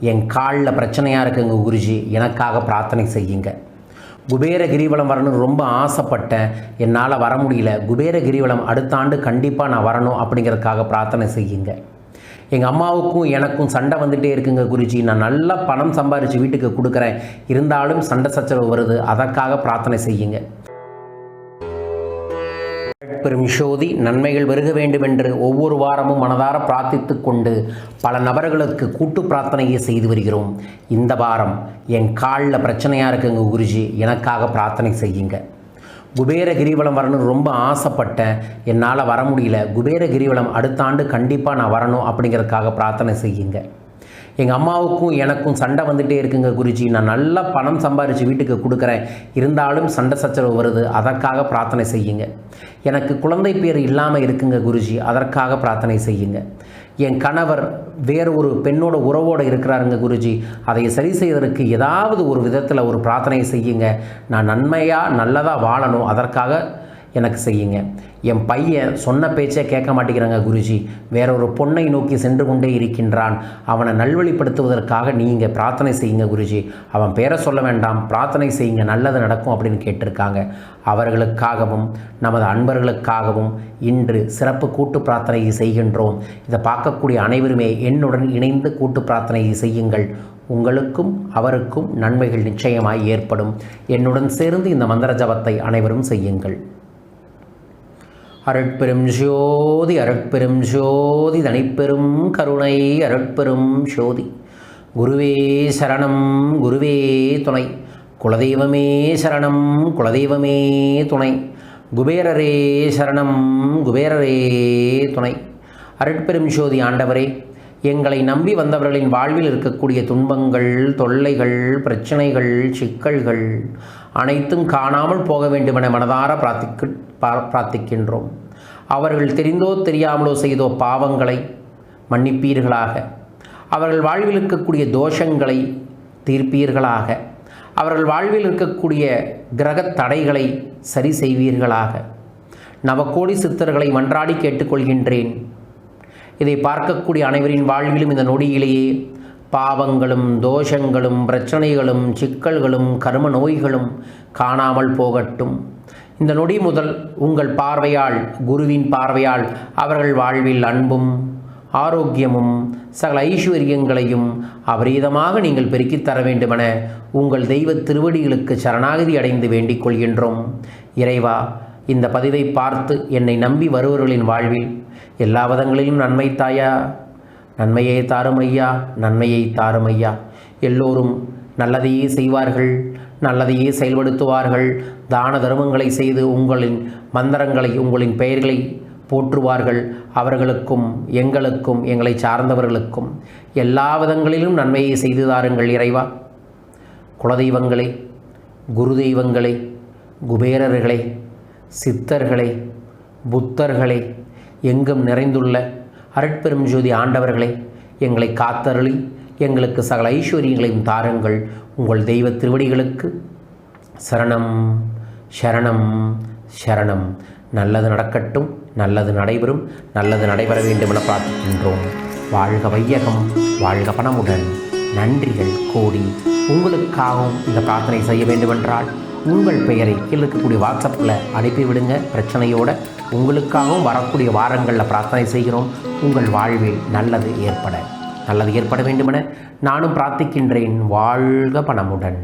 என் காலில் பிரச்சனையாக இருக்குங்க குருஜி. எனக்காக பிரார்த்தனை செய்யுங்க. குபேர கிரிவலம் வரணும்னு ரொம்ப ஆசைப்பட்டேன். என்னால் வர முடியல. குபேர கிரிவலம் அடுத்த ஆண்டு கண்டிப்பாக நான் வரணும் அப்படிங்கிறதுக்காக பிரார்த்தனை செய்யுங்க. எங்கள் அம்மாவுக்கும் எனக்கும் சண்டை வந்துகிட்டே இருக்குங்க குருஜி. நான் நல்லா பணம் சம்பாரித்து வீட்டுக்கு கொடுக்குறேன். இருந்தாலும் சண்டை சச்சரவு வருது. அதற்காக பிரார்த்தனை செய்யுங்க. பெரும்ஷோதி நன்மைகள் வருக வேண்டும் என்று ஒவ்வொரு வாரமும் மனதார பிரார்த்தித்து கொண்டு பல நபர்களுக்கு கூட்டு பிரார்த்தனையை செய்து வருகிறோம். இந்த வாரம் என் காலில் பிரச்சனையாக இருக்குங்க குருஜி. எனக்காக பிரார்த்தனை செய்யுங்க. குபேர கிரிவலம் வரணும்னு ரொம்ப ஆசைப்பட்டேன். என்னால் வர முடியல. குபேர கிரிவலம் அடுத்த ஆண்டு கண்டிப்பாக நான் வரணும் அப்படிங்கிறதுக்காக பிரார்த்தனை செய்யுங்க. எங்கள் அம்மாவுக்கும் எனக்கும் சண்டை வந்துகிட்டே இருக்குங்க குருஜி. நான் நல்லா பணம் சம்பாரித்து வீட்டுக்கு கொடுக்குறேன். இருந்தாலும் சண்டை சச்சரவு வருது. அதற்காக பிரார்த்தனை செய்யுங்க. எனக்கு குழந்தை பேர் இல்லாமல் இருக்குங்க குருஜி. அதற்காக பிரார்த்தனை செய்யுங்க. என் கணவர் வேறு ஒரு பெண்ணோட உறவோடு இருக்கிறாருங்க குருஜி. அதை சரி செய்வதற்கு ஏதாவது ஒரு விதத்தில் ஒரு பிரார்த்தனை செய்யுங்க. நான் நன்மையாக நல்லதாக வாழணும். அதற்காக எனக்கு செய்யுங்க. என் பையன் சொன்ன பேச்சே கேட்க மாட்டேங்கிறாங்க குருஜி. வேற ஒரு பொண்ணை நோக்கி சென்று கொண்டே இருக்கின்றான். அவனை நல்வழிப்படுத்துவதற்காக நீங்கள் பிரார்த்தனை செய்யுங்க குருஜி. அவன் பேரை சொல்ல வேண்டாம். பிரார்த்தனை செய்யுங்க. நல்லது நடக்கும் அப்படின்னு கேட்டிருக்காங்க. அவர்களுக்காகவும் நமது அன்பர்களுக்காகவும் இன்று சிறப்பு கூட்டு பிரார்த்தனையை செய்கின்றோம். இதை பார்க்கக்கூடிய அனைவருமே என்னுடன் இணைந்து கூட்டு பிரார்த்தனையை செய்யுங்கள். உங்களுக்கும் அவருக்கும் நன்மைகள் நிச்சயமாய் ஏற்படும். என்னுடன் சேர்ந்து இந்த மந்திர ஜபத்தை அனைவரும் செய்யுங்கள். அருட்பெரும் ஜோதி அருட்பெரும் ஜோதி தனிப்பெரும் கருணை அருட்பெரும் ஜோதி. குருவே சரணம் குருவே துணை. குலதெய்வமே சரணம் குலதெய்வமே துணை. குபேரரே சரணம் குபேரரே துணை. அருட்பெரும் ஜோதி ஆண்டவரே எங்களை நம்பி வந்தவர்களின் வாழ்வில் இருக்கக்கூடிய துன்பங்கள் தொல்லைகள் பிரச்சனைகள் சிக்கல்கள் அனைத்தும் காணாமல் போக வேண்டுமென மனதார பிரார்த்திக்க பா- பிரார்த்திக்கின்றோம். அவர்கள் தெரிந்தோ தெரியாமலோ செய்தோ பாவங்களை மன்னிப்பீர்களாக. அவர்கள் வாழ்வில் இருக்கக்கூடிய தோஷங்களை தீர்ப்பீர்களாக. அவர்கள் வாழ்வில் இருக்கக்கூடிய கிரகத் தடைகளை சரி செய்வீர்களாக. நவக்கோடி சித்தர்களை மன்றாடி கேட்டுக்கொள்கின்றேன். இதை பார்க்கக்கூடிய அனைவரின் வாழ்விலும் இந்த நொடியிலேயே பாவங்களும் தோஷங்களும் பிரச்சனைகளும் சிக்கல்களும் கர்ம நோய்களும் காணாமல் போகட்டும். இந்த நொடி முதல் உங்கள் பார்வையால் குருவின் பார்வையால் அவர்கள் வாழ்வில் அன்பும் ஆரோக்கியமும் சகல ஐஸ்வர்யங்களையும் அபரீதமாக நீங்கள் பெருக்கித் தர வேண்டுமென உங்கள் தெய்வ திருவடிகளுக்கு சரணாகதி அடைந்து வேண்டிக் கொள்கின்றோம். இறைவா இந்த பதிவை பார்த்து என்னை நம்பி வருபவர்களின் வாழ்வில் எல்லா விதங்களிலும் நன்மை தாயா? நன்மையை தாரும் ஐயா நன்மையை தாரும் ஐயா எல்லோரும் நல்லதையே செய்வார்கள் நல்லதையே செயல்படுத்துவார்கள். தான தர்மங்களை செய்து உங்களின் மந்திரங்களை உங்களின் பெயர்களை போற்றுவார்கள். அவர்களுக்கும் எங்களுக்கும் எங்களை சார்ந்தவர்களுக்கும் எல்லா விதங்களிலும் நன்மையை செய்து தாருங்கள் இறைவா. குலதெய்வங்களே குரு தெய்வங்களே குபேரர்களே சித்தர்களே புத்தர்களே எங்கும் நிறைந்துள்ள அருட்பெரும் ஜோதி ஆண்டவர்களே எங்களை காத்தருளி எங்களுக்கு சகல ஐஸ்வர்யங்களையும் தாருங்கள். உங்கள் தெய்வ திருவடிகளுக்கு சரணம் சரணம் சரணம். நல்லது நடக்கட்டும் நல்லது நடைபெறும் நல்லது நடைபெற வேண்டும் என பிரார்த்திக்கின்றோம். வாழ்க வையகம் வாழ்க பணமுடன். நன்றிகள் கோடி உங்களுக்காகவும் இந்த பிரார்த்தனை செய்ய வேண்டுமென்றால் உங்கள் பெயரை கீழே இருக்கக்கூடிய வாட்ஸ்அப்பில் அனுப்பிவிடுங்க. பிரச்சனையோடு உங்களுக்காகவும் வரக்கூடிய வாரங்களில் பிரார்த்தனை செய்கிறோம். உங்கள் வாழ்வில் நல்லது ஏற்பட நல்லது ஏற்பட வேண்டுமென நானும் பிரார்த்திக்கின்றேன். வாழ்க பணமுடன்